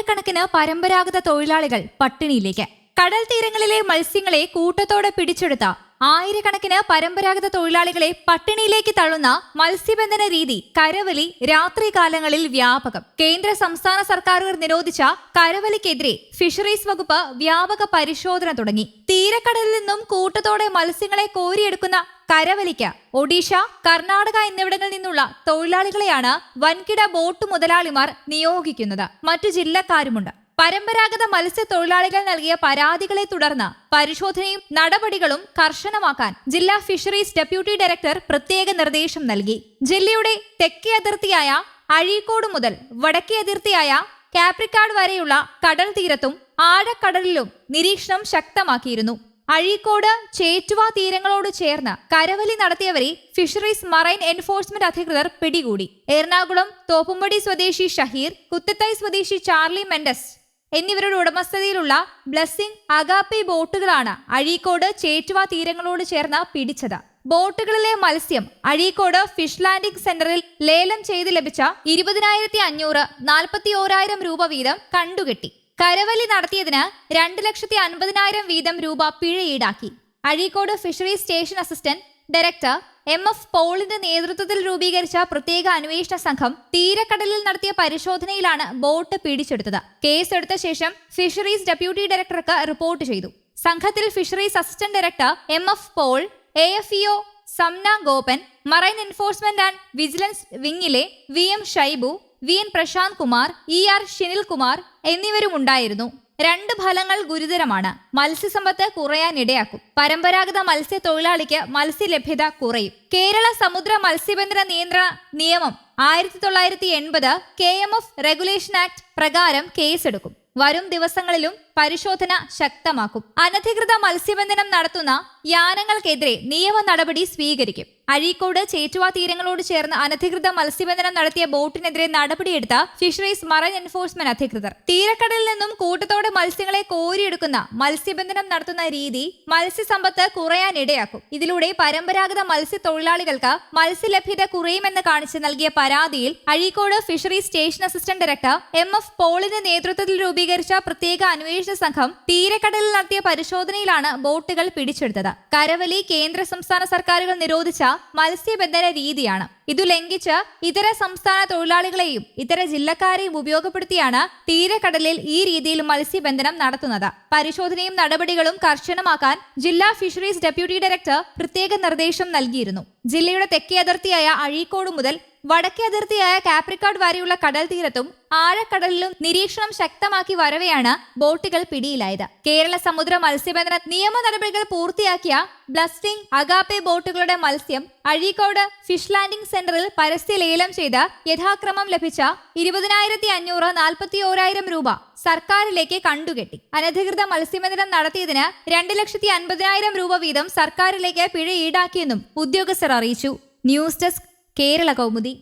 ആയിരക്കണക്കിന് പരമ്പരാഗത തൊഴിലാളികൾ പട്ടിണിയിലേക്ക്. കടൽ തീരങ്ങളിലെ മത്സ്യങ്ങളെ കൂട്ടത്തോടെ പിടിച്ചെടുത്ത ആയിരക്കണക്കിന് പരമ്പരാഗത തൊഴിലാളികളെ പട്ടിണിയിലേക്ക് തള്ളുന്ന മത്സ്യബന്ധന രീതി കരവലി രാത്രികാലങ്ങളിൽ വ്യാപകം. കേന്ദ്ര സംസ്ഥാന സർക്കാരുകൾ നിരോധിച്ച കരവലിക്കെതിരെ ഫിഷറീസ് വകുപ്പ് വ്യാപക പരിശോധന തുടങ്ങി. തീരക്കടലിൽ നിന്നും കൂട്ടത്തോടെ മത്സ്യങ്ങളെ കോരിയെടുക്കുന്ന കരവലിക്ക് ഒഡീഷ കർണാടക എന്നിവിടങ്ങളിൽ നിന്നുള്ള തൊഴിലാളികളെയാണ് വൻകിട ബോട്ട് മുതലാളിമാർ നിയോഗിക്കുന്നത്. മറ്റു ജില്ലക്കാരുമുണ്ട്. പരമ്പരാഗത മത്സ്യത്തൊഴിലാളികൾ നൽകിയ പരാതികളെ തുടർന്ന് പരിശോധനയും നടപടികളും കർശനമാക്കാൻ ജില്ലാ ഫിഷറീസ് ഡെപ്യൂട്ടി ഡയറക്ടർ പ്രത്യേക നിർദ്ദേശം നൽകി. ജില്ലയുടെ തെക്കേ അതിർത്തിയായ അഴീക്കോട് മുതൽ വടക്കേ അതിർത്തിയായ കാപ്രിക്കാട് വരെയുള്ള കടൽ തീരത്തും ആഴക്കടലിലും നിരീക്ഷണം ശക്തമാക്കിയിരുന്നു. അഴീക്കോട് ചേറ്റുവ തീരങ്ങളോട് ചേർന്ന് കരവലി നടത്തിയവരെ ഫിഷറീസ് മറൈൻ എൻഫോഴ്സ്മെന്റ് അധികൃതർ പിടികൂടി. എറണാകുളം തോപ്പുംപടി സ്വദേശി ഷഹീർ കുത്തത്തായി സ്വദേശി ചാർലി മെൻഡസ് എന്നിവരുടെ ഉടമസ്ഥതയിലുള്ള ബ്ലസ്സിംഗ് അഗാപ്പി ബോട്ടുകളാണ് അഴീക്കോട് ചേറ്റുവ തീരങ്ങളോട് ചേർന്ന് പിടിച്ചത്. ബോട്ടുകളിലെ മത്സ്യം അഴീക്കോട് ഫിഷ് ലാൻഡിംഗ് സെന്ററിൽ ലേലം ചെയ്ത് ലഭിച്ച ഇരുപതിനായിരത്തി അഞ്ഞൂറ് നാൽപ്പത്തി ഓരായിരം രൂപ വീതം കണ്ടുകെട്ടി. കരവലി നടത്തിയതിന് രണ്ട് ലക്ഷത്തി അൻപതിനായിരം വീതം രൂപ പിഴ ഈടാക്കി. Azhikode fisheries station assistant director M F പോളിന്റെ നേതൃത്വത്തിൽ രൂപീകരിച്ച പ്രത്യേക അന്വേഷണ സംഘം തീരക്കടലിൽ നടത്തിയ പരിശോധനയിലാണ് ബോട്ട് പിടിച്ചെടുത്തത്. കേസെടുത്ത ശേഷം ഫിഷറീസ് ഡെപ്യൂട്ടി ഡയറക്ടർക്ക് റിപ്പോർട്ട് ചെയ്തു. സംഘത്തിൽ fisheries assistant director M F Paul A F E O Samna Gopan marine enforcement and vigilance വിങ്ങിലെ V M Shaibu V N Prashanth Kumar E R Shinil Kumar എന്നിവരുമുണ്ടായിരുന്നു. രണ്ട് ഫലങ്ങൾ ഗുരുതരമാണ്. മത്സ്യസമ്പത്ത് കുറയാനിടയാക്കും പരമ്പരാഗത മത്സ്യ മത്സ്യത്തൊഴിലാളിക്ക് മത്സ്യലഭ്യത കുറയും. കേരള സമുദ്ര മത്സ്യബന്ധന നിയന്ത്രണ നിയമം ആയിരത്തി തൊള്ളായിരത്തി എൺപത് K M F regulation act പ്രകാരം കേസെടുക്കും. വരും ദിവസങ്ങളിലും പരിശോധന ശക്തമാക്കും. അനധികൃത മത്സ്യബന്ധനം നടത്തുന്ന യാനങ്ങൾക്കെതിരെ നിയമ നടപടി സ്വീകരിക്കും. അഴീക്കോട് ചേറ്റുവ തീരങ്ങളോട് ചേർന്ന് അനധികൃത മത്സ്യബന്ധനം നടത്തിയ ബോട്ടിനെതിരെ നടപടിയെടുത്ത ഫിഷറീസ് മറൈൻ എൻഫോഴ്സ്മെന്റ് അധികൃതർ. തീരക്കടലിൽ നിന്നും കൂട്ടത്തോടെ മത്സ്യങ്ങളെ കോരിയെടുക്കുന്ന മത്സ്യബന്ധനം നടത്തുന്ന രീതി മത്സ്യസമ്പത്ത് കുറയാനിടയാക്കും ഇതിലൂടെ പരമ്പരാഗത മത്സ്യത്തൊഴിലാളികൾക്ക് മത്സ്യലഭ്യത കുറയുമെന്ന് കാണിച്ച് നൽകിയ പരാതിയിൽ Azhikode fisheries station assistant director M F പോളിന്റെ നേതൃത്വത്തിൽ രൂപീകരിച്ച പ്രത്യേക അന്വേഷണ സംഘം തീരക്കടലിൽ നടത്തിയ പരിശോധനയിലാണ് ബോട്ടുകൾ പിടിച്ചെടുത്തത്. കരവലി കേന്ദ്ര സംസ്ഥാന സർക്കാരുകൾ നിരോധിച്ച മത്സ്യബന്ധന രീതിയാണ്. ഇതു ലംഘിച്ച് ഇതര സംസ്ഥാന തൊഴിലാളികളെയും ഇതര ജില്ലക്കാരെയും ഉപയോഗപ്പെടുത്തിയാണ് തീരക്കടലിൽ ഈ രീതിയിൽ മത്സ്യബന്ധനം നടത്തുന്നത്. പരിശോധനയും നടപടികളും കർശനമാക്കാൻ ജില്ലാ ഫിഷറീസ് ഡെപ്യൂട്ടി ഡയറക്ടർ പ്രത്യേക നിർദ്ദേശം നൽകിയിരുന്നു. ജില്ലയുടെ തെക്കേ അതിർത്തിയായ അഴീക്കോട് മുതൽ വടക്കേ അതിർത്തിയായ കാപ്രിക്കാട് വരെയുള്ള കടൽ തീരത്തും ആഴക്കടലിലും നിരീക്ഷണം ശക്തമാക്കി വരവെയാണ് ബോട്ടുകൾ പിടിയിലായത്. കേരള സമുദ്ര മത്സ്യബന്ധന നിയമ നടപടികൾ പൂർത്തിയാക്കിയ ബ്ലസ്റ്റിംഗ് അഗാപ്പെ ബോട്ടുകളുടെ മത്സ്യം അഴീക്കോട് ഫിഷ് ലാൻഡിംഗ് സെന്ററിൽ പരസ്യ ലേലം ചെയ്ത് യഥാക്രമം ലഭിച്ച ഇരുപതിനായിരത്തി അഞ്ഞൂറ് നാൽപ്പത്തി ഓരായിരം രൂപ സർക്കാരിലേക്ക് കണ്ടുകെട്ടി. അനധികൃത മത്സ്യബന്ധനം നടത്തിയതിന് രണ്ട് ലക്ഷത്തി അൻപതിനായിരം രൂപ വീതം സർക്കാരിലേക്ക് പിഴ ഈടാക്കിയെന്നും ഉദ്യോഗസ്ഥർ അറിയിച്ചു. News desk Kerala Kaumudi.